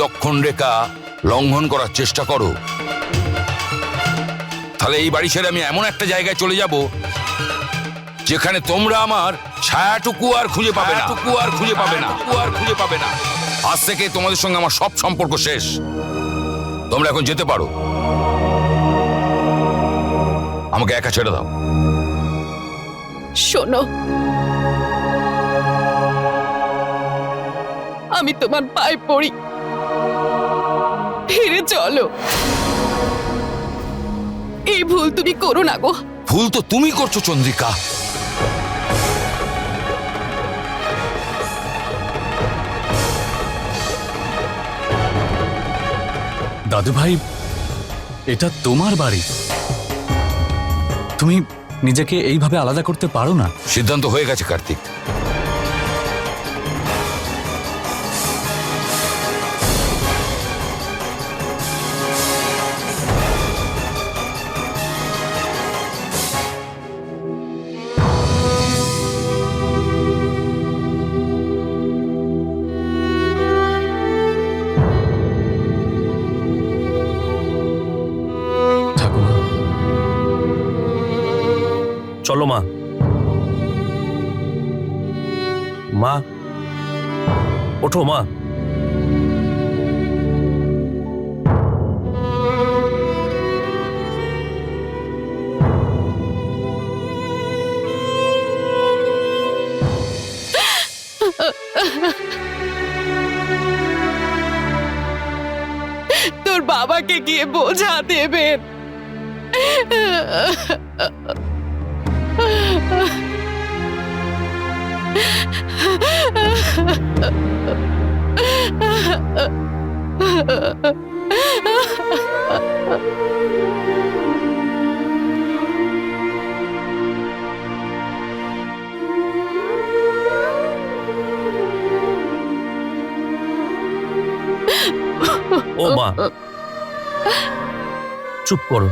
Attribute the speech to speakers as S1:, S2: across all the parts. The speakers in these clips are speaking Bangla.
S1: লক্ষণ রেখা লঙ্ঘন করার চেষ্টা করো। তাহলে এই বাড়ি ছেড়ে আমি এমন একটা জায়গায় চলে যাব যেখানে তোমরা আমার ছায়াটুকু আর খুঁজে পাবে না। টুকু আর খুঁজে পাবে না। টুকু আর খুঁজে পাবে না। আজ থেকে তোমাদের সঙ্গে আমার সব সম্পর্ক শেষ। তোমরা এখন যেতে পারো। আমাকে একা ছেড়ে দাও।
S2: শোনো। আমি তোমার পায়ে পড়ি। ফিরে চলো। এই ভুল তুমি করো না গো।
S1: ভুল তো তুমি করছ চন্দ্রিকা।
S3: দাদু ভাই এটা তোমার বাড়ি। তুমি নিজেকে এইভাবে আলাদা করতে পারো না?
S1: সিদ্ধান্ত হয়ে গেছে কার্তিক।
S4: মা ওঠো মা
S2: তোর বাবাকে গিয়ে বোঝা দেবেন
S4: ও মা। চুপ করো।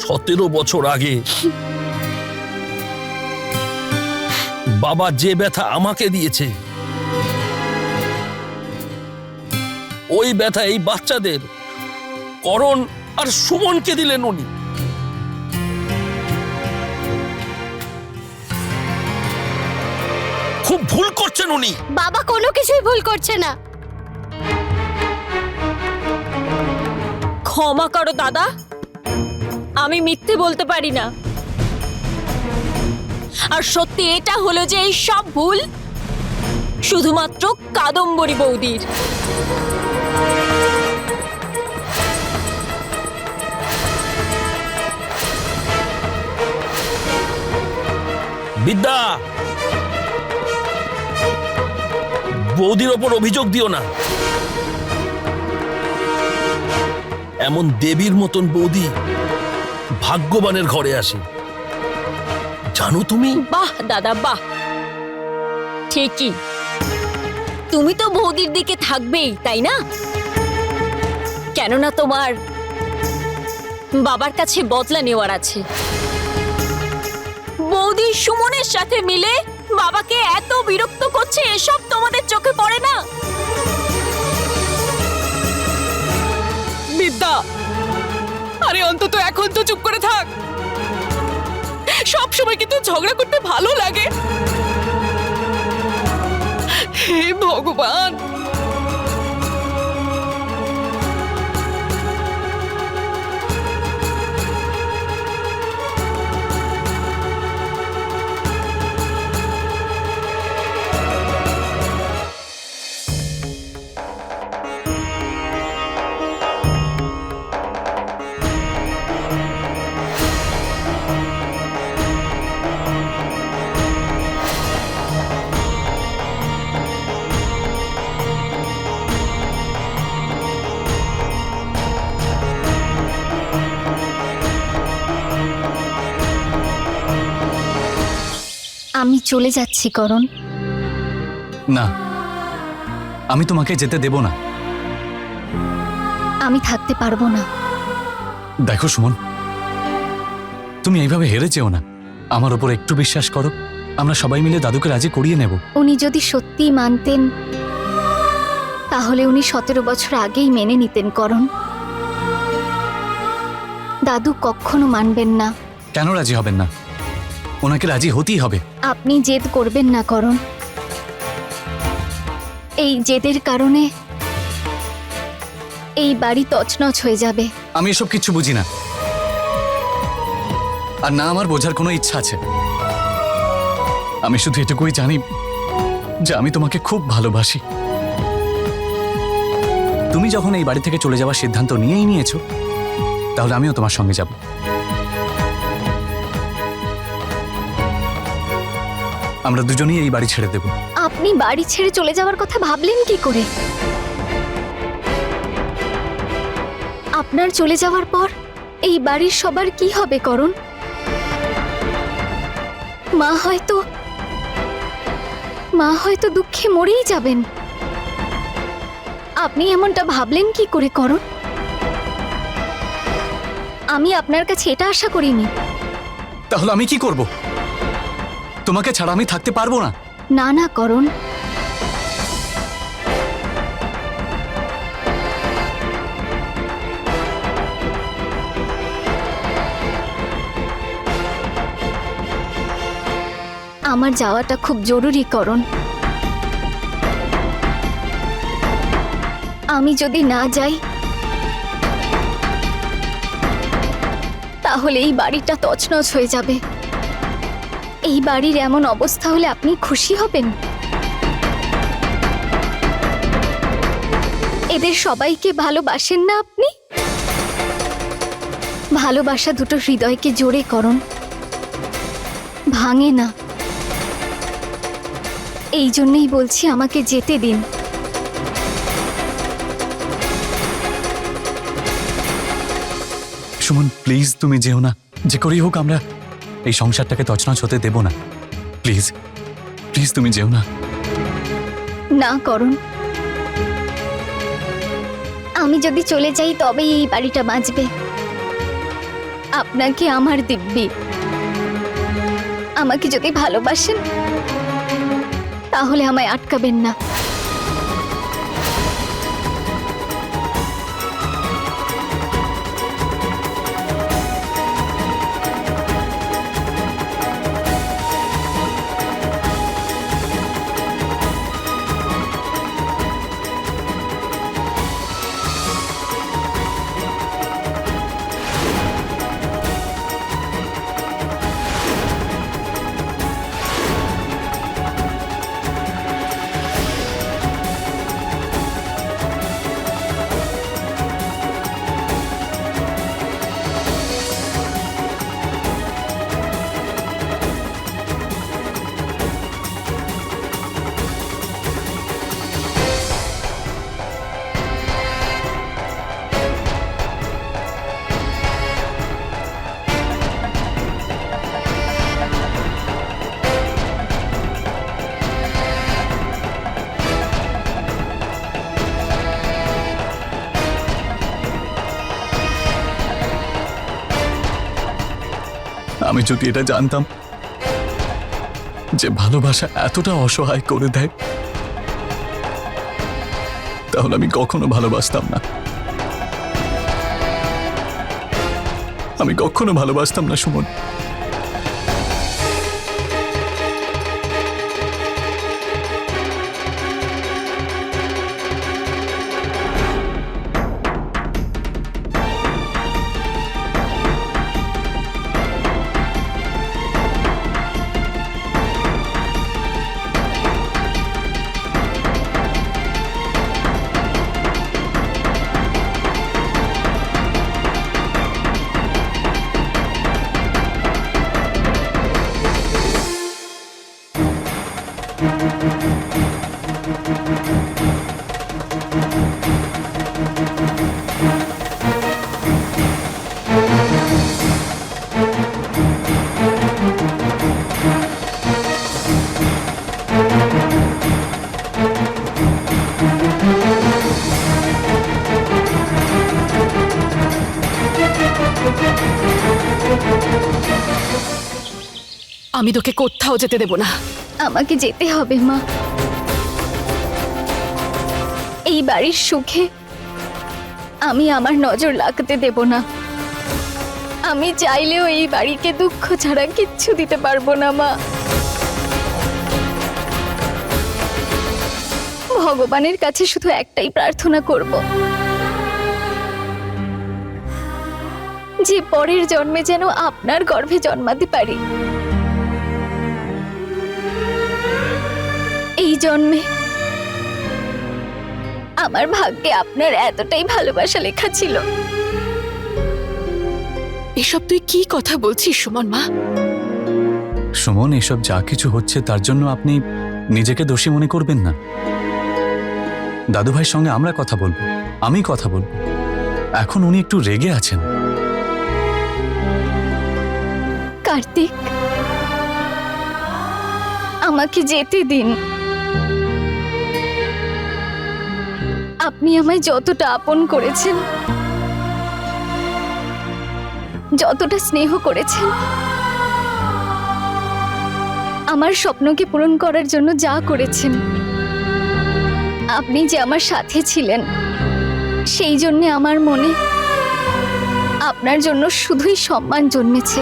S4: সতেরো বছর আগে বাবা যে ব্যথা আমাকে দিয়েছে। ওই ব্যথা এই বাচ্চাদের, করণ আর সুমনকে দিলেন উনি। খুব ভুল করছেন উনি।
S5: বাবা কোনো কিছুই ভুল করছে না।
S6: ক্ষমা করো দাদা। আমি মিথ্যে বলতে পারি না। আর সত্যি এটা হলো যে এই সব ভুল শুধুমাত্র কাদম্বরী বৌদির।
S4: বিদ্যা! বৌদির ওপর অভিযোগ দিও না। এমন দেবীর মতন বৌদি ভাগ্যবানের ঘরে আসে। জানো তুমি?
S6: বাহ দাদা বাহ। ঠিকই। তুমি তো বৌদির দিকে থাকবেই তাই না? কেননা তোমার বাবার কাছে বদলা নেওয়ার আছে। বৌদি সুমনের সাথে মিলে বাবাকে এত বিরক্ত করছে এসব তোমাদের চোখে পড়ে না?
S2: বিদ্যা! আরে অন্তত এখন তো চুপ করে থাক। সব সময় কিন্তু ঝগড়া করতে ভালো লাগে। হে ভগবান!
S5: চলে যাচ্ছি করণ।
S3: না আমি তোমাকে যেতে দেব না।
S5: আমি থাকতে পারব না।
S3: দেখো সুমন তুমি এইভাবে হেরে যেও না। আমার ওপর একটু বিশ্বাস করো আমরা সবাই মিলে দাদুকে রাজি করিয়ে নেব।
S5: উনি যদি সত্যিই মানতেন তাহলে উনি সতেরো বছর আগেই মেনে নিতেন করণ। দাদু কখনো মানবেন না।
S3: কেন রাজি হবেন না? ওনাকে রাজি হতেই হবে।
S5: আপনি জেদ করবেন না করণ এই জেদের কারণে এই বাড়ি তছনছ হয়ে যাবে।
S3: আমি এসব কিচ্ছু বুঝি না। আর না আমার বোঝার কোনো ইচ্ছা আছে। আমি শুধু এটুকুই জানি যে আমি তোমাকে খুব ভালোবাসি। তুমি যখন এই বাড়ি থেকে চলে যাওয়ার সিদ্ধান্ত নিয়েই নিয়েছো তাহলে আমিও তোমার সঙ্গে যাব। আমরা দুজনেই এই বাড়ি ছেড়ে দেব।
S5: আপনি বাড়ি ছেড়ে চলে যাওয়ার কথা ভাবলেন কি করে? আপনার চলে যাওয়ার পর এই বাড়ির সবার কি হবে করণ মা হয়তো মা হয়তো দুঃখে মরেই যাবেন। আপনি এমনটা ভাবলেন কি করে করণ আমি আপনার কাছে এটা আশা করিনি।
S3: তাহলে আমি কি করব? তোমাকে ছাড়া আমি থাকতে পারব না।
S5: না না, করণ। আমার যাওয়াটা খুব জরুরি, করণ। আমি যদি না যাই, তাহলে এই বাড়িটা তছনছ হয়ে যাবে। এই বাড়ির এমন অবস্থা হলে আপনি খুশি হবেন? এদের সবাইকে ভালোবাসেন না আপনি? ভালোবাসা দুটো হৃদয়কে জোরে করুন। ভাঙে না। এই জন্যই বলছি আমাকে যেতে দিন।
S3: সুমন প্লিজ তুমি যেও না। যে করেই হোক আমরা এই সংসারটাকে তছনছ হতে দেব না। প্লিজ প্লিজ তুমি যেও না।
S5: না, করুন। আমি যদি চলে যাই, তবেই এই বাড়িটা বাঁচবে। আপনাকে আমার দিব্যি। আমাকে যদি ভালোবাসেন, তাহলে আমায় আটকাবেন না।
S3: আমি যদি এটা জানতাম যে ভালোবাসা এতটা অসহায় করে দেয়, তাহলে আমি কখনো ভালোবাসতাম না। আমি কখনো ভালোবাসতাম না, সুমন।
S2: আমি তোকে কোথাও যেতে দেব না।
S5: আমাকে যেতে হবে, মা। এই বাড়ির সুখে আমি আমার নজর লাগতে দেব না। আমি চাইলেও এই বাড়িকে দুঃখ ছাড়া কিচ্ছু দিতে পারব না, মা। ভগবানের কাছে শুধু একটাই প্রার্থনা করব। যে পরের জন্মে যেন আপনার গর্ভে জন্মাতে পারি। জন্মে। আমার ভাগ্যে আপনার এতটাই ভালোবাসা লেখা ছিল।
S2: এসব তুই কি কথা বলছিস সুমন মা?
S3: সুমন এসব যা কিছু হচ্ছে তার জন্য আপনি নিজেকে দোষী মনে করবেন না। দাদুভাইয়ের সঙ্গে আমরা কথা বলব আমি কথা বলব। এখন উনি একটু রেগে আছেন।
S5: কার্তিক আমাকে যেতে দিন। আপনি আমায় যতটা আপন করেছেন, যতটা স্নেহ করেছেন, আমার স্বপ্নকে পূরণ করার জন্য যা করেছেন, আপনি যে আমার সাথে ছিলেন, সেই জন্যে আমার মনে আপনার জন্য শুধুই সম্মান জন্মেছে।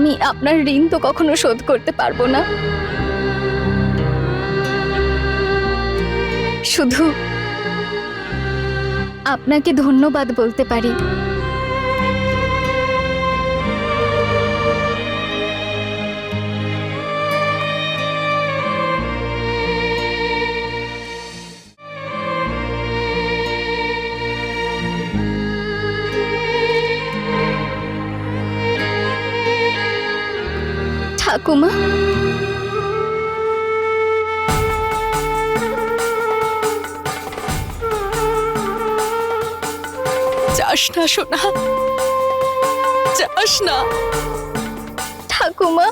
S5: আমি আপনার ঋণ তো কখনো শোধ করতে পারব না। শুধু আপনাকে ধন্যবাদ বলতে পারি। ঠাকুমা
S2: না সোনা, যাস না।
S5: ঠাকুমা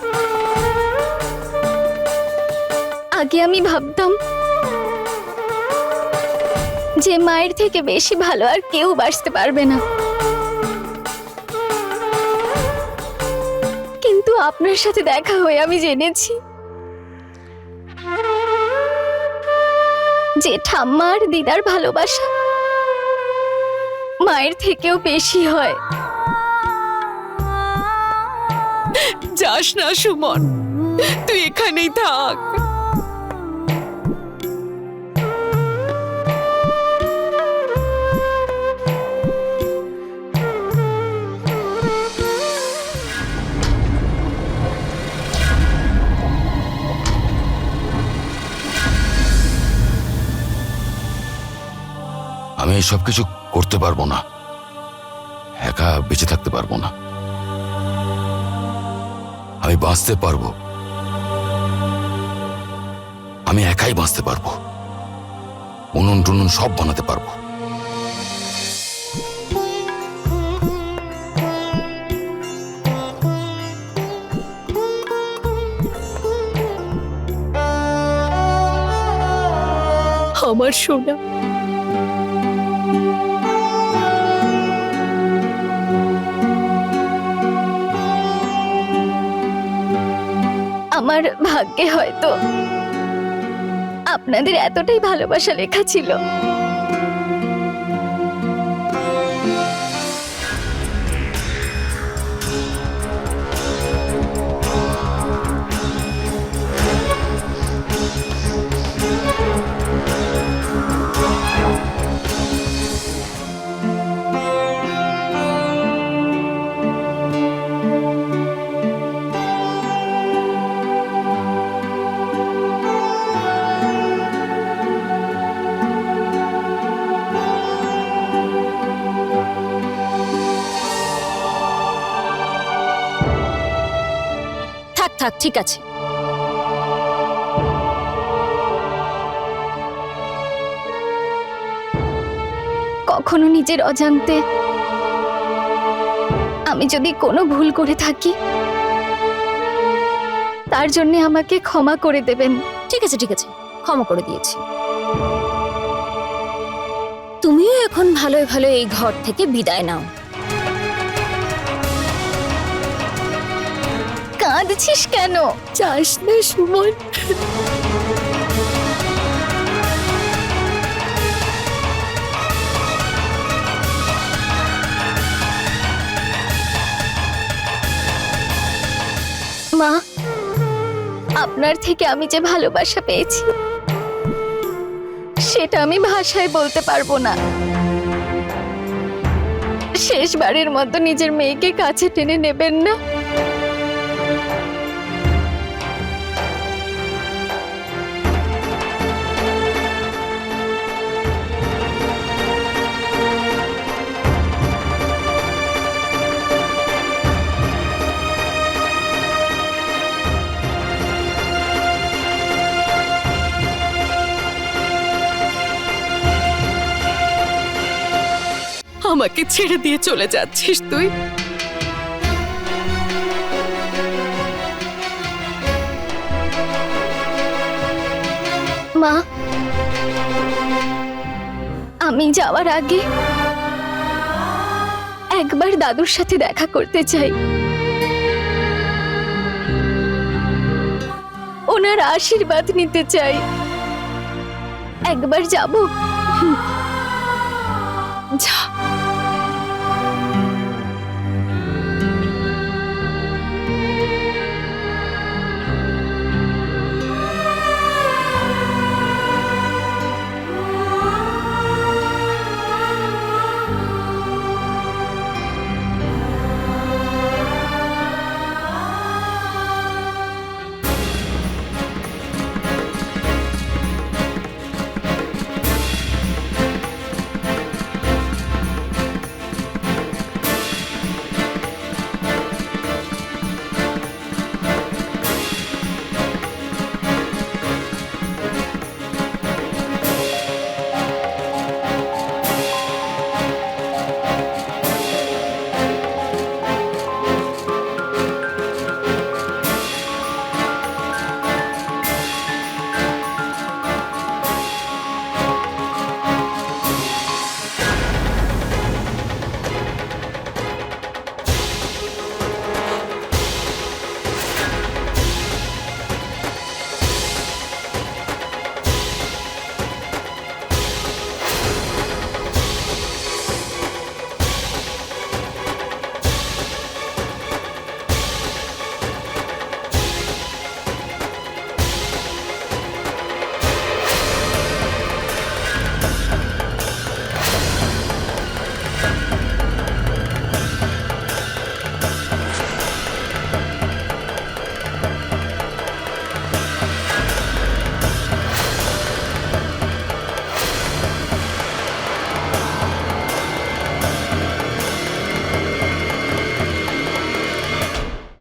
S5: আগে আমি ভাবতাম যে মায়ের থেকে বেশি ভালো আর কেউ বাঁচতে পারবে না। আপনার সাথে দেখা হয়ে আমি জেনেছি। যে ঠাম্মার দিদার ভালোবাসা মায়ের থেকেও বেশি হয়।
S2: যাস না সুমন, তুই এখানেই থাক।
S1: আমি সব কিছু করতে পারব না। একা বেঁচে থাকতে পারব না। আমি বাঁচতে পারব। আমি একাই বাঁচতে পারব। উনুন টুনুন সব বানাতে পারব।
S2: আমার সোনা
S5: আমার ভাগ্যে হয়তো আপনাদের এতটাই ভালোবাসা লেখা ছিল।
S6: থাক ঠিক আছে।
S5: কখনো নিজের অজান্তে আমি যদি কোনো ভুল করে থাকি, তার জন্য আমাকে ক্ষমা করে দেবেন।
S6: ঠিক আছে ঠিক আছে, ক্ষমা করে দিয়েছি। তুমিও এখন ভালোই ভালো এই ঘর থেকে বিদায় নাও।
S5: কাঁদছিস কেন?
S6: চাস না সুমন।
S5: মা আপনার থেকে আমি যে ভালোবাসা পেয়েছি সেটা আমি ভাষায় বলতে পারব না। শেষবারের মতো নিজের মেয়েকে কাছে টেনে নেবেন না?
S2: আমাকে ছেড়ে দিয়ে চলে যাচ্ছিস তুই।
S5: মা, আমি যাওয়ার আগে একবার দাদুর সাথে দেখা করতে চাই। ওনার আশীর্বাদ নিতে চাই। একবার যাব?
S2: যা।